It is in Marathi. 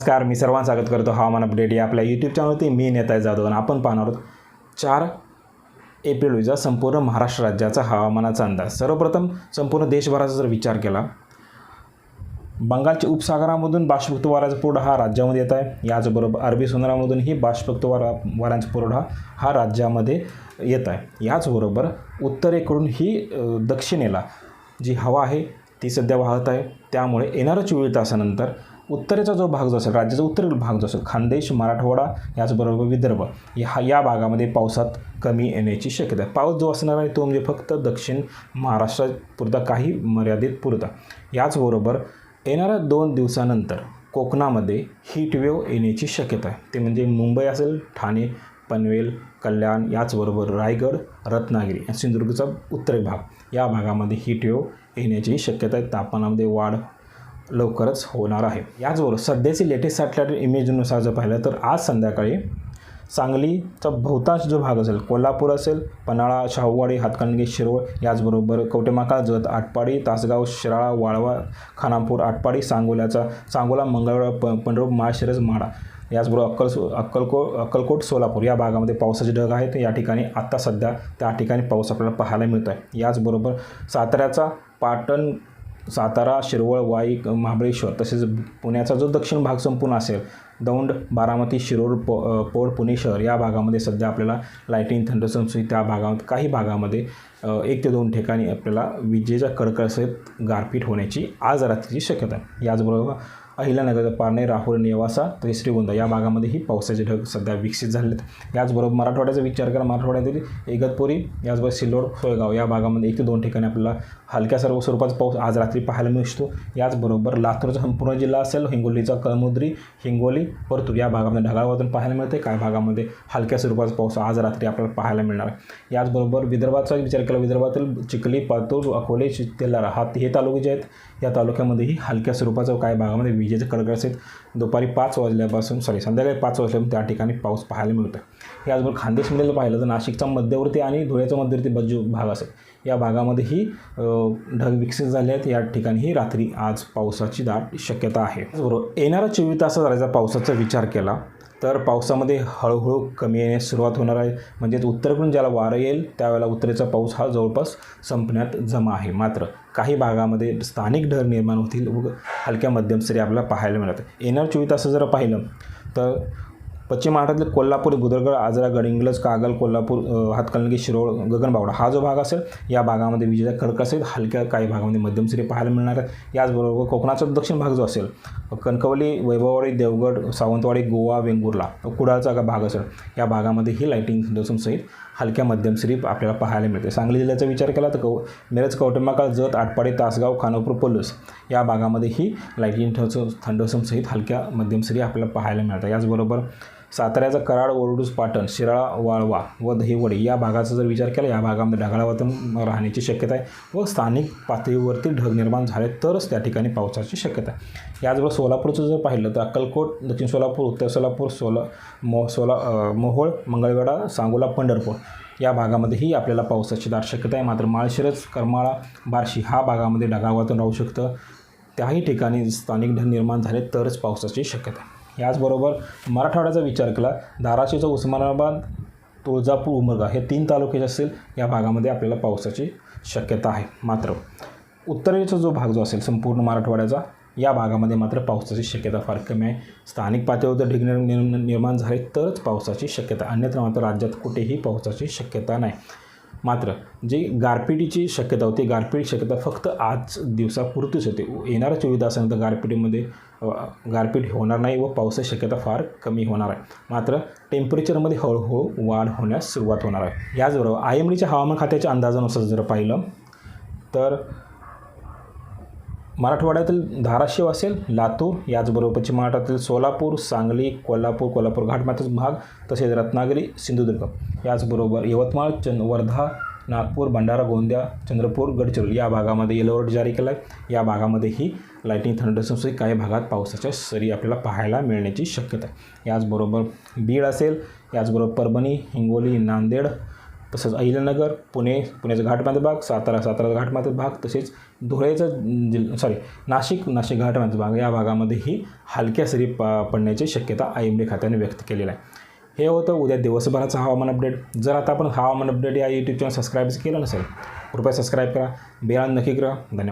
नमस्कार मी सर्वांचं स्वागत करतो हवामान अपडेट या आपल्या यूट्यूब चॅनलवरती मी नेता जाधव आणि आपण पाहणार आहोत चार एप्रिल रोजीचा संपूर्ण महाराष्ट्र राज्याचा हवामानाचा अंदाज. सर्वप्रथम संपूर्ण देशभराचा जर विचार केला बंगालच्या उपसागरामधून बाष्पयुक्त वाऱ्याचा पुरवठा हा राज्यामध्ये येत आहे. याचबरोबर अरबी समुद्रामधूनही बाष्पयुक्त वारा वाऱ्यांचा पुरवठा हा राज्यामध्ये येत आहे. याचबरोबर उत्तरेकडून ही दक्षिणेला जी हवा आहे ती सध्या वाहत आहे. त्यामुळे येणाऱ्या चोवीस तासानंतर उत्तरेचा जो भाग जो असेल राज्याचा उत्तरेकडील भाग जो असेल खानदेश मराठवाडा याचबरोबर विदर्भ या या भागामध्ये पावसात कमी येण्याची शक्यता आहे. पाऊस जो असणार आहे तो म्हणजे फक्त दक्षिण महाराष्ट्रापुरता काही मर्यादित पुरता. याचबरोबर येणाऱ्या दोन दिवसानंतर कोकणामध्ये हीट येण्याची शक्यता आहे. ते म्हणजे मुंबई असेल ठाणे पनवेल कल्याण याचबरोबर रायगड रत्नागिरी आणि सिंधुदुर्गचा उत्तरी भाग. या भागामध्ये हीट येण्याची शक्यता आहे. तापमानामध्ये वाढ लवकरच होणार आहे. याचबरोबर सध्याची लेटेस्ट सॅटेलाईट इमेजनुसार जर पाहिलं तर आज संध्याकाळी सांगलीचा बहुतांश जो भाग असेल कोल्हापूर असेल पन्हाळा शाहूवाडी हातकणंगले शिरोळ याचबरोबर कवटेमाका जत आटपाडी तासगाव शिराळा वाळवा खानापूर आटपाडी सांगोल्याचा सांगोला मंगळवार प पंढरपूर माळशिरस माडा याचबरोबर अक्कल अक्कलको अक्कलकोट सोलापूर या भागामध्ये पावसाचे ढग आहेत. या ठिकाणी आत्ता सध्या त्या ठिकाणी पाऊस आपल्याला पाहायला मिळतो आहे याचबरोबर साताऱ्याचा पाटण सातारा शिरवळ वाई महाबळेश्वर तसेच पुण्याचा जो दक्षिण भाग संपूर्ण असेल दौंड बारामती शिरोळ प पोळ पुणे शहर या भागामध्ये सध्या आपल्याला लाईटिंग थंडरसमसुई त्या भागामध्ये काही भागामध्ये एक ते दोन ठिकाणी आपल्याला विजेच्या कडकडसहित गारपीट होण्याची आज रात्रीची शक्यता आहे. याचबरोबर अहिल्यानगर पारणे राहुल नेवासा तरी श्रीगोंदा या भागामध्येही पावसाचे ढग सध्या विकसित झाले आहेत याचबरोबर मराठवाड्याचा विचार करा मराठवाड्यातील इगतपुरी याचबरोबर सिल्लोड सोयगाव या भागामध्ये एक ते दोन ठिकाणी आपल्याला हलक्या सर्व स्वरूपाचा पाऊस आज रात्री पाहायला मिळतो. याचबरोबर लातूरचा संपूर्ण जिल्हा असेल हिंगोलीचा कळमुद्री हिंगोली परतूर या भागामध्ये ढगाळ पाहायला मिळते काही भागामध्ये हलक्या स्वरूपाचा पाऊस आज रात्री आपल्याला पाहायला मिळणार. आहे याचबरोबर विदर्भाचा विचार केला विदर्भातील चिखली पातूर अकोले चि- तेलारा हा हे तालुके जे आहेत या तालुक्यामध्येही हलक्या स्वरूपाचा काही भागामध्ये विजेचे कडकड दुपारी पाच वाजल्यापासून सॉरी संध्याकाळी पाच वाजल्यापासून त्या ठिकाणी पाऊस पाहायला मिळतो याचबरोबर खानदेशमध्ये पाहिलं तर नाशिकचा मध्यवर्ती आणि धुळ्याचा मध्यवर्ती ब- भाग असेल. या भागामध्येही ढग विकसित झाले आहेत. या ठिकाणीही रात्री आज पावसाची दाट शक्यता आहे. बरोबर येणाऱ्या चोवीस तासात राहायचा पावसाचा विचार केला. तर पावसामध्ये हळूहळू कमी येण्यास सुरुवात होणार आहे. म्हणजेच उत्तरेकडून ज्याला वारं येईल त्यावेळेला उत्तरेचा पाऊस हा जवळपास संपण्यात जमा आहे. मात्र काही भागामध्ये स्थानिक ढग निर्माण होतील व हलक्या मध्यम सरी आपल्याला पाहायला मिळत येणार चोवीस तास जर पाहिलं तर पश्चिम महाराष्ट्रातील कोल्हापूर बुदरगड आजरा गडिंग्लज कागल कोल्हापूर हातकलंगी शिरोळ गगनबावडा हा जो भाग असेल या भागामध्ये विजेचा कडक असेल हलक्या काही भागामध्ये मध्यम सरी पाहायला मिळणार आहेत. याचबरोबर कोकणाचा दक्षिण भाग जो असेल कणकवली वैभववाडी देवगड सावंतवाडी गोवा वेंगुर्ला कुडाळचा का भाग असेल या भागामध्ये ही लाईटिंग सहित हलक्या मध्यम सरी आपल्याला पाहायला मिळते. सांगली जिल्ह्याचा विचार केला तर कौ मिरज कौटुंबाकाळ जत आटपाडी तासगाव खानापूर पलूस या भागामध्ये ही लाईटिंग थंडोसम सहित हलक्या मध्यम सरी आपल्याला पाहायला मिळतात. याचबरोबर साताऱ्याचा कराड ओरडूस पाटण शिराळा वाळवा व दहिवडी या भागाचा जर विचार केला या भागामध्ये ढगाळ वातावरण राहण्याची शक्यता आहे व स्थानिक पातळीवरती ढग निर्माण झाले तरच त्या ठिकाणी पावसाची शक्यता आहे. याचबरोबर सोलापूरचं जर पाहिलं तर अक्कलकोट दक्षिण सोलापूर उत्तर सोलापूर सोला मो सोला मोहोळ मंगळवेढा सांगोला पंढरपूर या भागामध्येही आपल्याला पावसाची दाट शक्यता आहे. मात्र माळशिरस करमाळा बार्शी हा भागामध्ये ढगाळ वातावरण राहू शकतं. त्याही ठिकाणी स्थानिक ढग निर्माण झाले तरच पावसाची शक्यता आहे. याचबरोबर मराठवाड्याचा विचार केला धाराशिवचा उस्मानाबाद तुळजापूर उमरगा हे तीन तालुके असेल या भागामध्ये आपल्याला पावसाची शक्यता आहे. मात्र उत्तरेचा जो भाग जो असेल संपूर्ण मराठवाड्याचा या भागामध्ये मात्र पावसाची शक्यता फार कमी आहे. स्थानिक पातळीवर जर ढग निर्माण झाले तरच पावसाची शक्यता अन्यत्र मात्र राज्यात कुठेही पावसाची शक्यता नाही. मात्र जी गारपिटीची शक्यता होती गारपीट शक्यता फक्त आज दिवसापुरतीच होते. येणाऱ्या चोवीस तासानंतर गारपिटीमध्ये गारपीट होणार नाही व पावसाची शक्यता फार कमी होणार आहे. मात्र टेम्परेचरमध्ये हळूहळू वाढ होण्यास सुरुवात होणार आहे. याचबरोबर आय एम डीच्या हवामान खात्याच्या अंदाजानुसार जर पाहिलं तर मराठवाड्यातील धाराशिव असेल लातूर याचबरोबर पश्चिम महाराष्ट्रातील सोलापूर सांगली कोल्हापूर कोल्हापूर घाटमाथ्याचा भाग तसेच रत्नागिरी सिंधुदुर्ग. याचबरोबर यवतमाळ चंद वर्धा नागपूर भंडारा गोंदिया चंद्रपूर गडचिरोली या भागामध्ये येलो अलर्ट जारी केला आहे या भागामध्येही लाईटिंग थंडरसमसहित काही भागात पावसाच्या सरी आपल्याला पाहायला मिळण्याची शक्यता आहे. याचबरोबर बीड असेल याचबरोबर परभणी हिंगोली नांदेड तसंच अहिल्यानगर पुणे पुण्याचा घाटमाथा भाग सातारा सातारा घाटमाचा भाग तसेच धुळेचं जिल सॉरी नाशिक नाशिक घाटमाथा भाग या भागामध्येही हलक्या सरी प पडण्याची शक्यता आय एम डी खात्याने व्यक्त केलेलं आहे. हे होतं उद्या दिवसभराचं हवामान अपडेट. जर आता आपण हवामान अपडेट या यूट्यूब चॅनल सबस्क्राईब केलं नसेल कृपया सबस्क्राईब करा. बेळा नक्की करा. धन्यवाद.